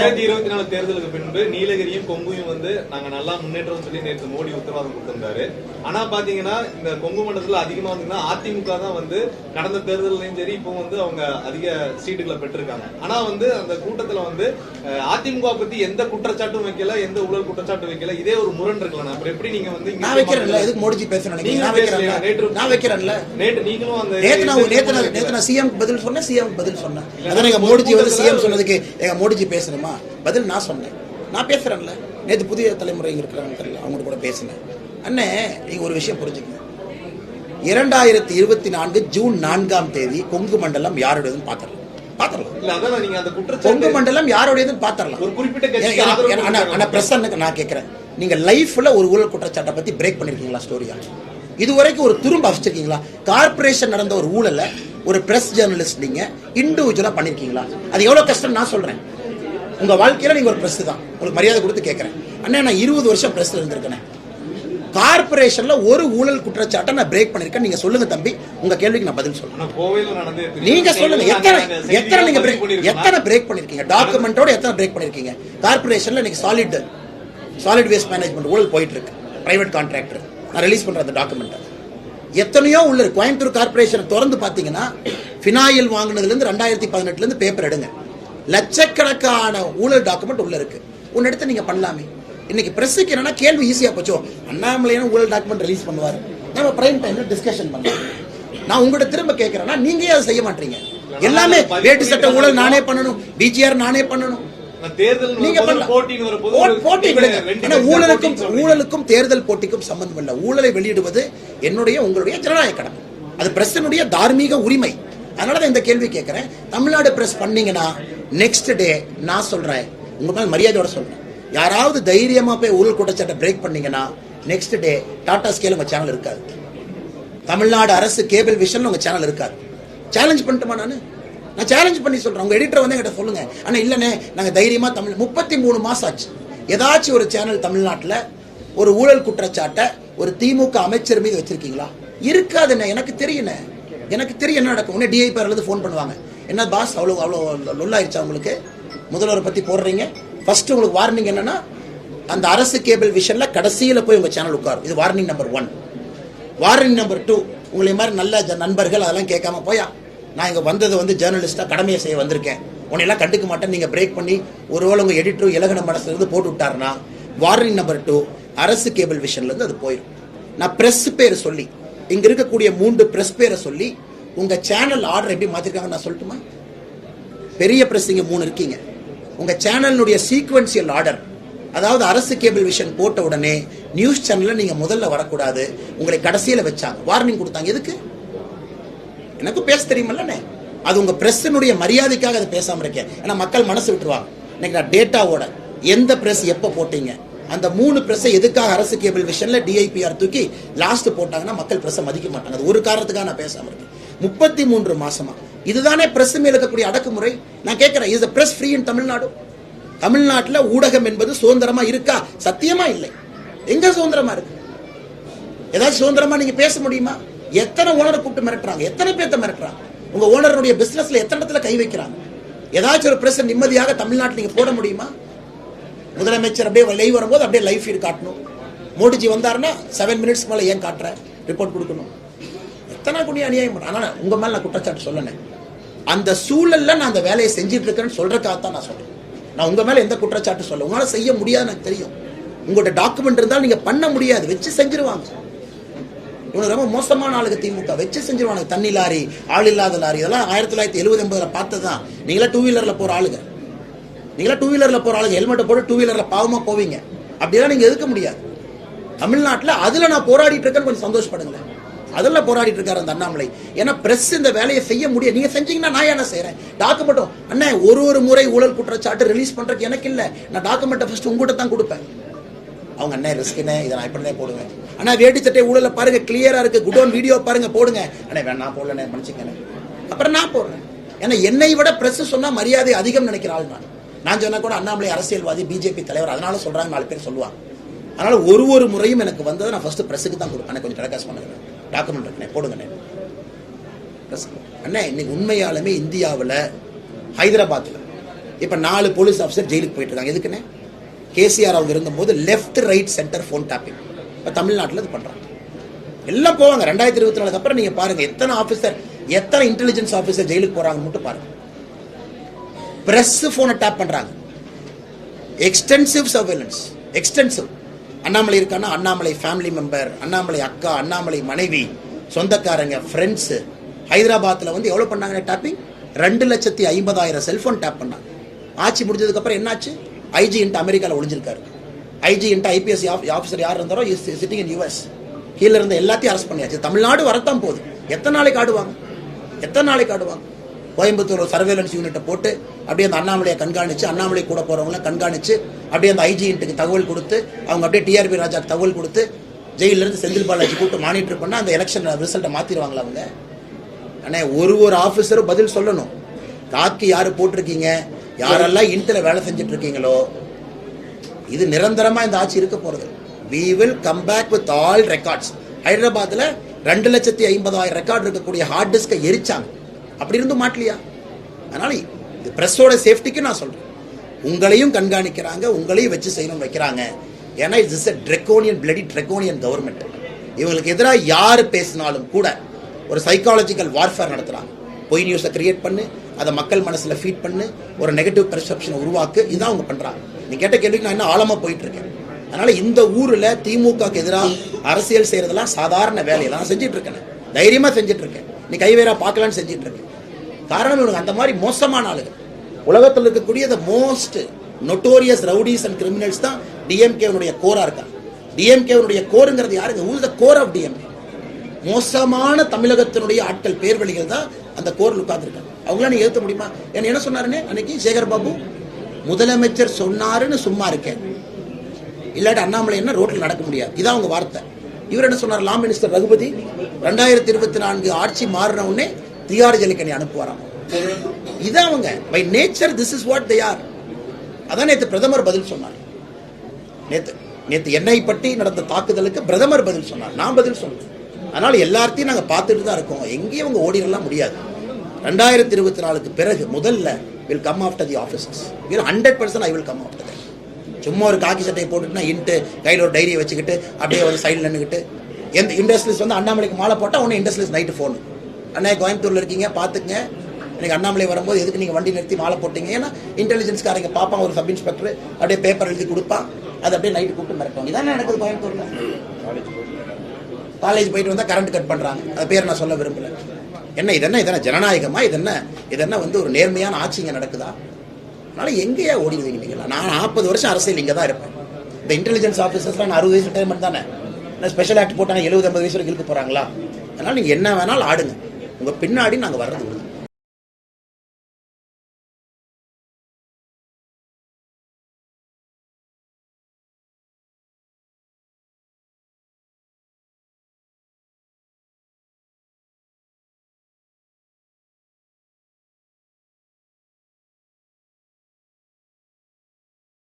ரெண்டாயிரத்தி இருபத்தி நாலு தேர்தலுக்கு பின்பு நீலகிரியும் கொங்குயும் வந்து நாங்க நல்லா முன்னேற்றம் சொல்லி நேற்று மோடி உத்தரவாதம் கொடுத்திருந்தாரு. ஆனா பாத்தீங்கன்னா இந்த கொங்கு மண்டலத்துல அதிகமா வந்தீங்கன்னா அதிமுக தான் வந்து கடந்த தேர்தலையும் சரி இப்போ வந்து அவங்க அதிக சீட்டுகளை பெற்றிருக்காங்க. ஆனா வந்து அந்த கூட்டத்துல வந்து அதிமுக பத்தி எந்த குற்றச்சாட்டும் வைக்கல எந்த ஊழல் குற்றச்சாட்டும் வைக்கல. இதே ஒரு முரண் இருக்கலாம் அப்புறம் எப்படி நீங்க வந்து நான் வைக்கிறேன்ல எதுக்கு மோடிஜி பேசுறேன் நீங்க? நான் பேசலையா? வைக்கிறேன் நேற்று- நான் வைக்கிறேன்ல. நேற்று நீங்களும் அந்த நேத்து நான் எந்த நேத்து நான் சிஎம் பதில் சொன்னேன் சிஎம் பதில் சொன்னேன். அதான் எங்க மோடிஜி வந்து சிஎம் சொன்னதுக்கு எங்க மோடிஜி பேசணுமா? பதில் நான் சொன்னேன். நான் பேசுறேன்ல. நேத்து புதிய தலைமுறை இங்க இருக்கிறாங்க தெரியல அவங்க கூட பேசினேன். அண்ணே நீங்க ஒரு விஷயம் புரிஞ்சுக்கங்க. இரண்டாயிரத்தி இருபத்தி நான்கு ஜூன் நான்காம் தேதி கொங்கு மண்டலம் யாருடையதுன்னு நீங்க அந்த கொங்கு மண்டலம் யாருடையதுன்னு பாத்திரலாம் ஒரு குறிப்பிட்ட. பிரசன்னுக்கு நான் கேட்கிறேன் நீங்க லைஃப்ல ஒரு ஊழல் குற்றச்சாட்டை பத்தி பிரேக் பண்ணிருக்கீங்களா ஸ்டோரியா இது வரைக்கும் ஒரு துரும்ப வச்சிருக்கீங்களா கார்ப்பரேஷன் நடந்த ஒரு ஊழல ஒரு பிரஸ் ஜேர்னலிஸ்ட் நீங்க இண்டிவிஜுவலா பண்ணிருக்கீங்களா? அது எவ்வளவு கஷ்டம் நான் சொல்றேன். உங்க வாழ்க்கையில நீங்க ஒரு பிரஸ் தான். உங்களுக்கு மரியாதை கொடுத்து கேட்கறேன் அண்ணா நான் இருபது வருஷம் பிரஸ்ல இருந்திருக்கேன். கார்ப்பரேஷன்ல ஒரு ஊழல் குற்றச்சாட்டை நான் பிரேக் பண்ணிருக்கேன். நீங்க சொல்லுங்க தம்பி. உங்க கேள்விக்கு நான் பதில் சொல்றேன். ஆனா கோவையில நடந்தது தெரியும். நீங்க சொல்லுங்க. நாங்க எத்தனை எத்தனை நீங்க பதிவு break- பண்ணிருக்கோமா? எத்தனை பிரேக் பண்ணிருக்கீங்க? டாக்குமெண்டோட எத்தனை பிரேக் பண்ணிருக்கீங்க? கார்ப்பரேஷன்ல இன்னைக்கு சாலிட் சாலிட் வேஸ்ட் மேனேஜ்மெண்ட் ஊழல் போயிட்டு இருக்கு பிரைவேட் கான்ட்ராக்டர் நான் ரிலீஸ் பண்றேன் அந்த டாக்குமெண்ட் எத்தனையோ உள்ள இருக்கு. கோயம்புத்தூர் கார்ப்பரேஷன் திறந்து பாத்தீங்கன்னா ஃபினாயில் வாங்குனதுல இருந்து ரெண்டாயிரத்தி பதினெட்டுல இருந்து பேப்பர் எடுங்க. லட்சக்கணக்கான ஊழல் டாக்குமெண்ட் உள்ள இருக்கு. உன்ன எடுத்து நீங்க பண்ணலாமே. இன்னைக்கு பிரஸுக்கு என்னன்னா கேள்வி ஈஸியா போச்சோ. அண்ணாமலையான ஊழல் டாக்குமெண்ட் ரிலீஸ் பண்ணுவாரு. நம்ம பிரைம் டைம்ல டிஸ்கஷன் பண்ணலாம் நான் உங்கள்கிட்ட திரும்ப கேட்கறேன்னா நீங்க அதை செய்ய மாட்டீங்க. எல்லாமே வேட்டு சட்ட ஊழல் நானே பண்ணணும். பிஜிஆர் நானே பண்ணணும். ஊழலுக்கும் தேர்தல் போட்டிக்கும் சம்பந்தம் இல்லை. ஊழலை வெளியிடுவது என்னுடைய உங்களுடைய ஜனநாயக கடமை. அது பிரஸ்னுடைய தார்மீக உரிமை. அதனால தான் இந்த கேள்வி கேட்கிறேன் தமிழ்நாடு பிரஸ் பண்ணீங்கன்னா நெக்ஸ்ட் டே நான் சொல்றேன். உங்க மேல மரியாதையோட சொல்றேன். யாராவது தைரியமா போய் ஊழல் குற்றச்சாட்டை பிரேக் பண்ணீங்கன்னா நெக்ஸ்ட் டே டாடா ஸ்கேல் உங்க சேனல் இருக்காது. தமிழ்நாடு அரசு கேபிள் விஷன் உங்க சேனல் இருக்காது. சேலஞ்ச் பண்ணட்டுமா நான்? நான் சேலஞ்ச் பண்ணி சொல்றேன். உங்க எடிட்டர் வந்து என்கிட்ட சொல்லுங்க. ஆனா இல்லனே நாங்க தைரியமா தமிழ் முப்பத்தி மூணு மாசம் ஆச்சு. ஏதாச்சும் ஒரு சேனல் தமிழ்நாட்டில் ஒரு ஊழல் குற்றச்சாட்டை ஒரு திமுக அமைச்சர் மீது வச்சிருக்கீங்களா? இருக்காதுண்ணே. எனக்கு தெரியுண்ணே. எனக்கு தெரியும் என்ன நடக்கும். உடனே டிஐபி ஃபோன் பண்ணுவாங்க. என்ன பாஸ்? அவ்வளோ அவ்வளோ லொல்லாயிருச்சா உங்களுக்கு? முதல்வரை பற்றி போடுறீங்க. ஃபஸ்ட்டு உங்களுக்கு வார்னிங் என்னென்னா அந்த அரசு கேபிள் விஷனில் கடைசியில் போய் உங்கள் சேனல் உட்காரும். இது warning number one warning number two உங்களை மாதிரி நல்ல ஜ- நண்பர்கள் அதெல்லாம் கேட்காம போயா நான் இங்கே வந்தது வந்து ஜேர்னலிஸ்ட்டாக கடமையை செய்ய வந்திருக்கேன். உன்னையெல்லாம் கண்டுக்க மாட்டேன் நீங்கள் பிரேக் பண்ணி ஒருவேளை உங்கள் எடிட்டரும் இலகன மனசுலேருந்து போட்டு விட்டாருன்னா வார்னிங் நம்பர் டூ அரசு கேபிள் விஷன்லேருந்து அது போயிடும் நான் ப்ரெஸ் பேர் சொல்லி இங்கே இருக்கக்கூடிய மூன்று ப்ரெஸ் பேரை சொல்லி உங்க சேனல் ஆர்டர் எப்படி மாத்திருக்காங்க நான் சொல்லட்டுமா? பெரிய பிரஸ் இங்க மூணு இருக்கீங்க. உங்க சேனலினுடைய சீக்வன்சியல் ஆர்டர் அதாவது அரசு கேபிள் விஷன் போட்ட உடனே நியூஸ் சேனல்ல நீங்க முதல்ல வரக்கூடாது. உங்களை கடைசியில வச்சாங்க. வார்னிங் கொடுத்தாங்க. எதுக்கு? எனக்கும் பேச தெரியுமில்லண்ணே அது உங்க பிரஸ்னுடைய மரியாதைக்காக அதை பேசாமல் இருக்கேன். ஏன்னா மக்கள் மனசு விட்டுருவாங்க. இன்னைக்கு நான் டேட்டாவோட எந்த பிரஸ் எப்போ போட்டீங்க? அந்த மூணு பிரஸ்ஸை எதுக்காக அரசு கேபிள் விஷனில் டிஐபிஆர் தூக்கி லாஸ்ட் போட்டாங்கன்னா மக்கள் பிரஸ்ஸை மதிக்க மாட்டாங்க. அது ஒரு காரணத்துக்காக நான் பேசாமல் இருக்கேன். முப்பத்தி மூன்று மாசமா. இதுதானே பிரஸ் மேல் இருக்கக்கூடிய அடக்குமுறை? நான் கேட்கிறேன் is press free in Tamil Nadu தமிழ்நாட்டில் ஊடகம் என்பது சுதந்திரமா இருக்கா? சத்தியமா இல்லை. எங்க சுதந்திரமா இருக்கு? ஏதாச்சும் சுதந்திரமா நீங்க பேச முடியுமா? எத்தனை ஓனரை கூப்பிட்டு மிரட்டுறாங்க? எத்தனை பேர்த்த மிரட்டுறாங்க? உங்க ஓனருடைய பிசினஸ்ல எத்தனை இடத்துல கை வைக்கிறாங்க? ஏதாச்சும் ஒரு பிரஸ் நிம்மதியாக தமிழ்நாட்டில் நீங்க போட முடியுமா? முதலமைச்சர் அப்படியே லைவ் வரும்போது அப்படியே லைஃப் ஃபீட் காட்டணும். மோடிஜி வந்தாருன்னா செவன் மினிட்ஸ் மேலே ஏன் காட்டுறேன் ரிப்போர்ட் கொடுக்கணும். எத்தனை குடி அநியாயம்? பண்ண- ஆனால் உங்கள் மேலே நான் குற்றச்சாட்டு சொல்லணும் அந்த சூழலில் நான் அந்த வேலையை செஞ்சுட்டு இருக்கேன்னு தான் நான் சொல்கிறேன் நான் உங்கள் மேலே எந்த குற்றச்சாட்டு சொல்ல உங்களால் செய்ய முடியாது எனக்கு தெரியும். உங்கள்கிட்ட டாக்குமெண்ட் இருந்தால் நீங்கள் பண்ண முடியாது. வச்சு செஞ்சிருவாங்க. இவனுக்கு ரொம்ப மோசமான ஆளுங்க திமுக. வச்சு செஞ்சிருவாங்க தண்ணி லாரி ஆள் இல்லாத லாரி. இதெல்லாம் ஆயிரத்தி தொள்ளாயிரத்தி எழுபது பார்த்தது? தான் நீங்களா டூ வீலரில் போகிற ஆளுங்க. நீங்களா டூ வீலரில் போகிற ஆளுங்க. ஹெல்மெட்டை போட்டு டூ வீலரில் பாவமாக போவீங்க. அப்படிலாம் நீங்கள் எதுக்க முடியாது? தமிழ்நாட்டில் அதில் நான் போராடிட்டு இருக்கேன்னு கொஞ்சம் சந்தோஷப்படுங்களேன். அதெல்லாம் போராடிட்டு இருக்காரு அந்த அண்ணாமலை. ஏன்னா பிரஸ் இந்த வேலையை செய்ய முடியும் நீங்க செஞ்சீங்கன்னா நான் என்ன செய்யறேன் டாக்குமெண்ட்டும் அண்ணே ஒரு ஒரு முறை ஊழல் குற்றச்சாட்டு ரிலீஸ் பண்றதுக்கு எனக்கு இல்ல. நான் டாக்குமெண்ட்டை ஃபர்ஸ்ட் உங்ககிட்ட தான் கொடுப்பேன். அவங்க அண்ணே என்ன? இதை நான் இப்படி தான் போடுவேன். அண்ணா வேட்டி சட்டை ஊழல பாருங்க கிளியரா இருக்கு. குடோன் வீடியோ பாருங்க போடுங்க. அண்ணே வேணா நான் போடலண்ணே மன்னிச்சுக்கண்ணே அப்புறம் நான் போடுறேன். ஏன்னா என்னை விட பிரஸ் சொன்னா மரியாதை அதிகம் நினைக்கிற ஆள் நான். நான் சொன்னா கூட அண்ணாமலை அரசியல்வாதி பிஜேபி தலைவர் அதனால சொல்றாங்க நாலு பேர் சொல்லுவாங்க. அதனால ஒரு ஒரு முறையும் எனக்கு வந்ததை நான் ஃபர்ஸ்ட் பிரஸுக்கு தான் கொடுப்பேன். அண்ணே, கொஞ்சம் டெலகாஸ்ட் பண்ணுறேன் டாக்குமெண்ட் இருக்குண்ணே போடுங்கண்ணே. அண்ணே இன்னைக்கு உண்மையாலுமே இந்தியாவில் ஹைதராபாத்தில் இப்போ நாலு போலீஸ் ஆஃபீஸர் ஜெயிலுக்கு போயிட்டு இருக்காங்க. எதுக்குண்ணே? கேசிஆர் அவங்க இருந்தபோது left right centre phone tapping இப்போ தமிழ்நாட்டில் இது பண்ணுறாங்க எல்லாம் போவாங்க. ரெண்டாயிரத்தி இருபத்தி நாலுக்கு அப்புறம் நீங்கள் பாருங்கள் எத்தனை ஆஃபீஸர் எத்தனை இன்டெலிஜென்ஸ் ஆஃபீஸர் ஜெயிலுக்கு போகிறாங்க மட்டும் பாருங்க. பிரஸ் ஃபோனை டேப் பண்ணுறாங்க எக்ஸ்டென்சிவ் சர்வேலன்ஸ் எக்ஸ்டென்சிவ் அண்ணாமலை இருக்கான்னா அண்ணாமலை ஃபேமிலி மெம்பர் அண்ணாமலை அக்கா அண்ணாமலை மனைவி சொந்தக்காரங்க ஃப்ரெண்ட்ஸு ஹைதராபாத்தில் வந்து எவ்வளோ பண்ணாங்க டாப்பிங் ரெண்டு லட்சத்தி ஐம்பதாயிரம் செல்ஃபோன் டேப் பண்ணாங்க. ஆட்சி முடிஞ்சதுக்கப்புறம் என்னாச்சு? ஐஜி இன்ட்டு அமெரிக்காவில் ஒளிஞ்சிருக்காரு. ஐஜி இன்ட்டு ஐபிஎஸ் ஆஃபீஸர் யார் இருந்தாரோ இஸ் சிட்டிங் இன் யூஎஸ் கீழே இருந்த எல்லாத்தையும் அரெஸ்ட் பண்ணியாச்சு. தமிழ்நாடு வரத்தான் போகுது. எத்தனை நாளைக்கு ஆடுவாங்க? எத்தனை நாளைக்கு ஆடுவாங்க? கோயம்புத்தூர் சர்வேலன்ஸ் யூனிட்டை போட்டு அப்படியே அந்த அண்ணாமலையை கண்காணிச்சு அண்ணாமலை கூட போகிறவங்களை கண்காணிச்சு அப்படியே அந்த ஐஜிஎன்ட்டுக்கு தகவல் கொடுத்து அவங்க அப்படியே டிஆர்பி ராஜாக்கு தகவல் கொடுத்து ஜெயிலிருந்து செந்தில் பாலாஜி கூப்பிட்டு மானிட்டர் பண்ணால் அந்த எலெக்ஷன் ரிசல்ட்டை மாற்றிடுவாங்களா அவங்க? அண்ணே ஒரு ஒரு ஆஃபீஸரும் பதில் சொல்லணும். காக்கு யார் போட்டிருக்கீங்க? யாரெல்லாம் இன்ட்டில் வேலை செஞ்சுட்டு இருக்கீங்களோ இது நிரந்தரமாக இந்த ஆட்சி இருக்க போகிறது we will come back with all records ஹைதராபாத்தில் ரெண்டு லட்சத்தி ஐம்பதாயிரம் ரெக்கார்டு இருக்கக்கூடிய ஹார்ட் டிஸ்கை எரிச்சாங்க. அப்படி இருந்தும் மாட்டலையா? அதனால இது பிரஸோட சேஃப்டிக்கு நான் சொல்றேன். உங்களையும் கண்காணிக்கிறாங்க உங்களையும் வச்சு செய்யணும் வைக்கிறாங்க. ஏன்னா it's is draconian bloody draconian government இவங்களுக்கு எதிராக யார் பேசினாலும் கூட ஒரு சைக்காலஜிக்கல் வார்ஃபேர் நடத்துகிறாங்க பொய் நியூஸை கிரியேட் பண்ணு அதை மக்கள் மனசில் ஃபீட் பண்ணு ஒரு நெகட்டிவ் பெர்செப்ஷனை உருவாக்கு இதுதான் அவங்க பண்ணுறாங்க நீ கேட்ட கேள்விக்கு நான் இன்னும் ஆழமாக போயிட்டுருக்கேன்? அதனால் இந்த ஊரில் திமுகக்கு எதிராக அரசியல் செய்கிறதெல்லாம் சாதாரண வேலையெல்லாம் செஞ்சுட்டு இருக்கேன் செஞ்சிட்ருக்கேன் நீ கைவேறா பார்க்கலான்னு செஞ்சுட்டு இருக்கு. காரணம் இவனுக்கு அந்த மாதிரி மோசமான ஆளுகள் உலகத்தில் இருக்கக்கூடிய the most notorious rowdies and criminals தான் டிஎம்கேவனுடைய கோரா இருக்காங்க. டிஎம்கேவனுடைய கோருங்கிறது யாருங்க ஊர் த கோர் ஆஃப் டிஎம்கே மோசமான தமிழகத்தினுடைய ஆட்கள் பேர்வழிகள் தான் அந்த கோரில் உட்கார்ந்துருக்காங்க. அவங்களாம் நீ ஏற்ற முடியுமா? என்ன என்ன சொன்னாருன்னு? அன்னைக்கு சேகர் பாபு முதலமைச்சர் சொன்னாருன்னு சும்மா இருக்கேன். இல்லாட்டி அண்ணாமலை என்ன ரோட்டில் நடக்க முடியாது. இதான் அவங்க வார்த்தை. இவர் என்ன சொன்னார்? லா மினிஸ்டர் ரகுபதி ரெண்டாயிரத்தி இருபத்தி நான்கு ஆட்சி மாறின உடனே திகார் ஜலிக்கணி அனுப்புவாராம். இதான் அவங்க. By nature this is what they are அதான் நேற்று பிரதமர் பதில் சொன்னார். நேற்று நேற்று எண்ணெய் பட்டி நடந்த தாக்குதலுக்கு பிரதமர் பதில் சொன்னார். நான் பதில் சொன்னேன். அதனால் எல்லாத்தையும் நாங்கள் பார்த்துட்டு தான் இருக்கோம். எங்கேயும் அவங்க ஓடிடலாம் முடியாது. ரெண்டாயிரத்தி இருபத்தி நாலுக்கு பிறகு முதல்ல will come after the offices hundred percent I will come after சும்மா ஒரு காக்கி சட்டையை போட்டுட்டுனா இன்ட்டு கையில் ஒரு டைரியை வச்சுக்கிட்டு அப்படியே ஒரு சைடில் நின்றுக்கிட்டு எந்த இண்டஸ்ட்ரீஸ் வந்து அண்ணாமலைக்கு மாலை போட்டால் ஒன்று இண்டஸ்ட்ரீஸ் நைட்டு ஃபோனு அண்ணா கோயம்புத்தூரில் இருக்கீங்க பார்த்துக்குங்க எனக்கு அண்ணாமலை வரும்போது எதுக்கு நீங்கள் வண்டி நிறுத்தி மாலை போட்டீங்க? ஏன்னா இன்டெலிஜென்ஸ்காரங்க பார்ப்பான் ஒரு சப் இன்ஸ்பெக்டர் அப்படியே பேப்பர் எழுதி கொடுப்பான் அது அப்படியே நைட்டு கூப்பிட்டு மிரட்டுவாங்க. இதான் நடக்குது கோயம்புத்தூர்ல? காலேஜ் போயிட்டு வந்தால் கரண்ட் கட் பண்ணுறாங்க அது பேர் நான் சொல்ல விரும்பலை. என்ன இதென்ன இதென்ன ஜனநாயகமா? இது என்ன வந்து ஒரு நேர்மையான ஆட்சி இங்கே நடக்குதா? அதனால எங்கேயா ஓடிடுவீங்க நீங்களா? நான் நாற்பது வருஷம் அரசியல் இங்கே தான் இருப்பேன். இந்த இன்டெலிஜென்ஸ் ஆஃபீஸர்ஸ்லாம் நான் அறுபது வயசு ரிட்டைர்மெண்ட் தானே? ஸ்பெஷல் ஆக்ட் போட்டாங்க எழுபது ஐம்பது வயசு வரைக்கும் இழுக்க போகிறாங்களா அதனால் நீங்கள் என்ன வேணாலும் ஆடுங்க. உங்கள் பின்னாடி நாங்கள் வர்றது